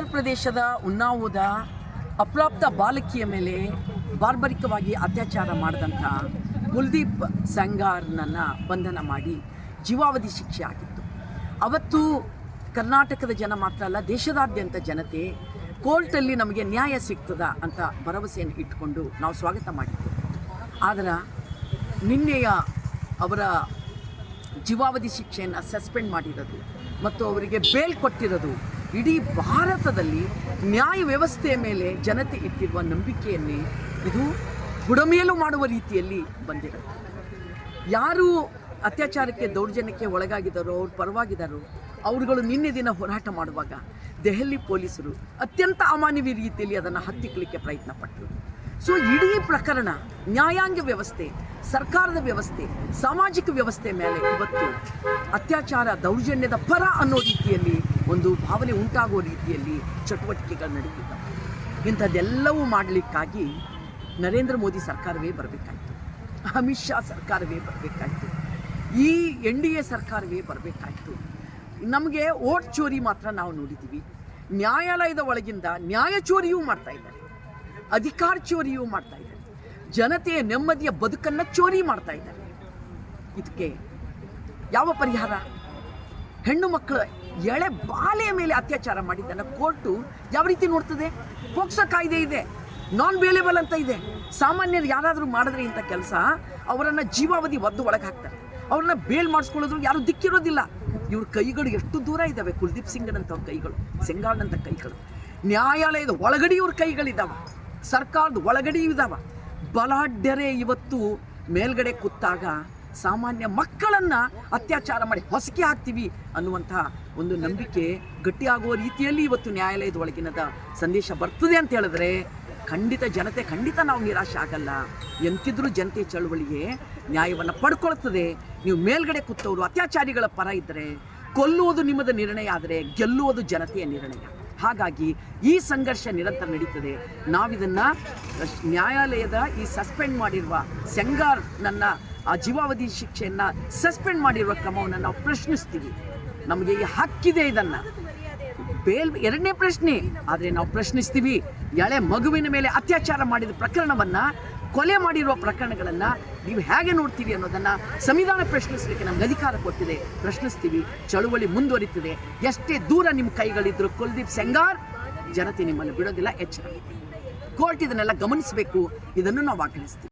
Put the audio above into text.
ಉತ್ತರ ಪ್ರದೇಶದ ಉನ್ನಾವೋದ ಅಪ್ರಾಪ್ತ ಬಾಲಕಿಯ ಮೇಲೆ ಬಾರ್ಬರಿಕವಾಗಿ ಅತ್ಯಾಚಾರ ಮಾಡಿದಂಥ ಕುಲ್ದೀಪ್ ಸಂಗಾರ್ನನ್ನು ಬಂಧನ ಮಾಡಿ ಜೀವಾವಧಿ ಶಿಕ್ಷೆ ಆಗಿತ್ತು. ಅವತ್ತು ಕರ್ನಾಟಕದ ಜನ ಮಾತ್ರ ಅಲ್ಲ, ದೇಶದಾದ್ಯಂತ ಜನತೆ ಕೋರ್ಟಲ್ಲಿ ನಮಗೆ ನ್ಯಾಯ ಸಿಗ್ತದ ಅಂತ ಭರವಸೆಯನ್ನು ಇಟ್ಟುಕೊಂಡು ನಾವು ಸ್ವಾಗತ ಮಾಡಿದ್ದೆವು ಆದರೆ ನಿನ್ನೆಯ ಅವರ ಜೀವಾವಧಿ ಶಿಕ್ಷೆಯನ್ನು ಸಸ್ಪೆಂಡ್ ಮಾಡಿರೋದು ಮತ್ತು ಅವರಿಗೆ ಬೇಲ್ ಕೊಟ್ಟಿರೋದು ಇಡೀ ಭಾರತದಲ್ಲಿ ನ್ಯಾಯ ವ್ಯವಸ್ಥೆಯ ಮೇಲೆ ಜನತೆ ಇಟ್ಟಿರುವ ನಂಬಿಕೆಯನ್ನೇ ಇದು ಬುಡಮೇಲು ಮಾಡುವ ರೀತಿಯಲ್ಲಿ ಬಂದಿರುತ್ತೆ. ಯಾರು ಅತ್ಯಾಚಾರಕ್ಕೆ ದೌರ್ಜನ್ಯಕ್ಕೆ ಒಳಗಾಗಿದ್ದಾರೋ, ಅವ್ರು ಪರವಾಗಿದ್ದಾರೋ, ಅವರುಗಳು ನಿನ್ನೆ ದಿನ ಹೋರಾಟ ಮಾಡುವಾಗ ದೆಹಲಿ ಪೊಲೀಸರು ಅತ್ಯಂತ ಅಮಾನವೀಯ ರೀತಿಯಲ್ಲಿ ಅದನ್ನು ಹತ್ತಿಕ್ಕಲಿಕ್ಕೆ ಪ್ರಯತ್ನ ಪಟ್ಟರು ಸೊ ಇಡೀ ಪ್ರಕರಣ ನ್ಯಾಯಾಂಗ ವ್ಯವಸ್ಥೆ, ಸರ್ಕಾರದ ವ್ಯವಸ್ಥೆ, ಸಾಮಾಜಿಕ ವ್ಯವಸ್ಥೆ ಮೇಲೆ ಇವತ್ತು ಅತ್ಯಾಚಾರ, ದೌರ್ಜನ್ಯದ ಪರ ಅನ್ನೋ ರೀತಿಯಲ್ಲಿ ಒಂದು ಭಾವನೆ ಉಂಟಾಗುವ ರೀತಿಯಲ್ಲಿ ಚಟುವಟಿಕೆಗಳು ನಡೀತಿದ್ದಾವೆ. ಇಂಥದ್ದೆಲ್ಲವೂ ಮಾಡಲಿಕ್ಕಾಗಿ ನರೇಂದ್ರ ಮೋದಿ ಸರ್ಕಾರವೇ ಬರಬೇಕಾಯಿತು. ಅಮಿತ್ ಶಾ ಸರ್ಕಾರವೇ ಬರಬೇಕಾಯಿತು. ಈ ಎನ್ ಡಿ ಎ ಸರ್ಕಾರವೇ ಬರಬೇಕಾಯಿತು. ನಮಗೆ ಓಟ್ ಚೋರಿ ಮಾತ್ರ ನಾವು ನೋಡಿದ್ದೀವಿ. ನ್ಯಾಯಾಲಯದ ಒಳಗಿಂದ ನ್ಯಾಯ ಚೋರಿಯೂ ಮಾಡ್ತಾ ಇದ್ದಾರೆ. ಅಧಿಕಾರ ಚೋರಿಯೂ ಮಾಡ್ತಾ ಇದ್ದಾರೆ. ಜನತೆಯ ನೆಮ್ಮದಿಯ ಬದುಕನ್ನು ಚೋರಿ ಮಾಡ್ತಾ ಇದ್ದಾರೆ. ಇದಕ್ಕೆ ಯಾವ ಪರಿಹಾರ? ಹೆಣ್ಣು ಮಕ್ಕಳ ಎಳೆ ಬಾಲೆಯ ಮೇಲೆ ಅತ್ಯಾಚಾರ ಮಾಡಿದ್ದನ್ನು ಕೋರ್ಟು ಯಾವ ರೀತಿ ನೋಡ್ತದೆ? ಪೋಕ್ಸೋ ಕಾಯ್ದೆ ಇದೆ ನಾನ್ ಬೇಲೇಬಲ್ ಅಂತ ಇದೆ. ಸಾಮಾನ್ಯರು ಯಾರಾದರೂ ಮಾಡಿದ್ರೆ ಇಂಥ ಕೆಲಸ, ಅವರನ್ನು ಜೀವಾವಧಿ ಒದ್ದು ಒಳಗೆ ಹಾಕ್ತಾರೆ. ಅವ್ರನ್ನ ಬೇಲ್ ಮಾಡಿಸ್ಕೊಳ್ಳೋದ್ರು ಯಾರು ದಿಕ್ಕಿರೋದಿಲ್ಲ. ಇವ್ರ ಕೈಗಳು ಎಷ್ಟು ದೂರ ಇದ್ದಾವೆ ಕುಲ್ದೀಪ್ ಸಿಂಗ್ನಂಥ ಕೈಗಳು ಸೆಂಗಾಳ್ನಂಥ ಕೈಗಳು. ನ್ಯಾಯಾಲಯದ ಒಳಗಡೆ ಇವ್ರ ಕೈಗಳಿದ್ದಾವೆ ಸರ್ಕಾರದ ಒಳಗಡೆ ಇದ್ದಾವೆ ಬಲಾಢ್ಯರೇ ಇವತ್ತು ಮೇಲ್ಗಡೆ ಕೂತಾಗ ಸಾಮಾನ್ಯ ಮಕ್ಕಳನ್ನು ಅತ್ಯಾಚಾರ ಮಾಡಿ ಹೊಸಕೆ ಹಾಕ್ತೀವಿ ಅನ್ನುವಂತಹ ಒಂದು ನಂಬಿಕೆ ಗಟ್ಟಿಯಾಗುವ ರೀತಿಯಲ್ಲಿ ಇವತ್ತು ನ್ಯಾಯಾಲಯದ ಒಳಗಿನದ ಸಂದೇಶ ಬರ್ತದೆ ಅಂತ ಹೇಳಿದ್ರೆ ಖಂಡಿತ ಜನತೆ ಖಂಡಿತ ನಾವು ನಿರಾಶೆ ಆಗಲ್ಲ. ಎಂತಿದ್ರೂ ಜನತೆ ಚಳುವಳಿಗೆ ನ್ಯಾಯವನ್ನು ಪಡ್ಕೊಳ್ತದೆ. ನೀವು ಮೇಲ್ಗಡೆ ಕೂತವರು ಅತ್ಯಾಚಾರಿಗಳ ಪರ ಇದ್ದರೆ ಕೊಲ್ಲುವುದು ನಿಮ್ಮದ ನಿರ್ಣಯ ಆದರೆ ಗೆಲ್ಲುವುದು ಜನತೆಯ ನಿರ್ಣಯ. ಹಾಗಾಗಿ ಈ ಸಂಘರ್ಷ ನಿರಂತರ ನಡೀತದೆ. ನಾವಿದನ್ನು ನ್ಯಾಯಾಲಯದ ಈ ಸಸ್ಪೆಂಡ್ ಮಾಡಿರುವ ಸೆಂಗಾರ್ ನನ್ನ ಆ ಜೀವಾವಧಿ ಶಿಕ್ಷೆಯನ್ನು ಸಸ್ಪೆಂಡ್ ಮಾಡಿರುವ ಕ್ರಮವನ್ನು ನಾವು ಪ್ರಶ್ನಿಸ್ತೀವಿ. ನಮಗೆ ಈ ಹಕ್ಕಿದೆ ಇದನ್ನು. ಬೇಲ್ ಎರಡನೇ ಪ್ರಶ್ನೆ. ಆದರೆ ನಾವು ಪ್ರಶ್ನಿಸ್ತೀವಿ, ಎಳೆ ಮಗುವಿನ ಮೇಲೆ ಅತ್ಯಾಚಾರ ಮಾಡಿದ ಪ್ರಕರಣವನ್ನು, ಕೊಲೆ ಮಾಡಿರುವ ಪ್ರಕರಣಗಳನ್ನು ನೀವು ಹೇಗೆ ನೋಡ್ತೀವಿ ಅನ್ನೋದನ್ನು ಸಂವಿಧಾನ ಪ್ರಶ್ನಿಸಲಿಕ್ಕೆ ನಮ್ಗೆ ಅಧಿಕಾರ ಕೊಟ್ಟಿದೆ. ಪ್ರಶ್ನಿಸ್ತೀವಿ, ಚಳುವಳಿ ಮುಂದುವರಿತಿದೆ. ಎಷ್ಟೇ ದೂರ ನಿಮ್ಮ ಕೈಗಳಿದ್ರು ಕುಲ್ದೀಪ್ ಸೆಂಗಾರ್, ಜನತೆ ನಿಮ್ಮನ್ನು ಬಿಡೋದಿಲ್ಲ, ಎಚ್ಚರ. ಕೋರ್ಟ್ ಇದನ್ನೆಲ್ಲ ಗಮನಿಸಬೇಕು. ಇದನ್ನು ನಾವು ಆಗ್ರಹಿಸ್ತೀವಿ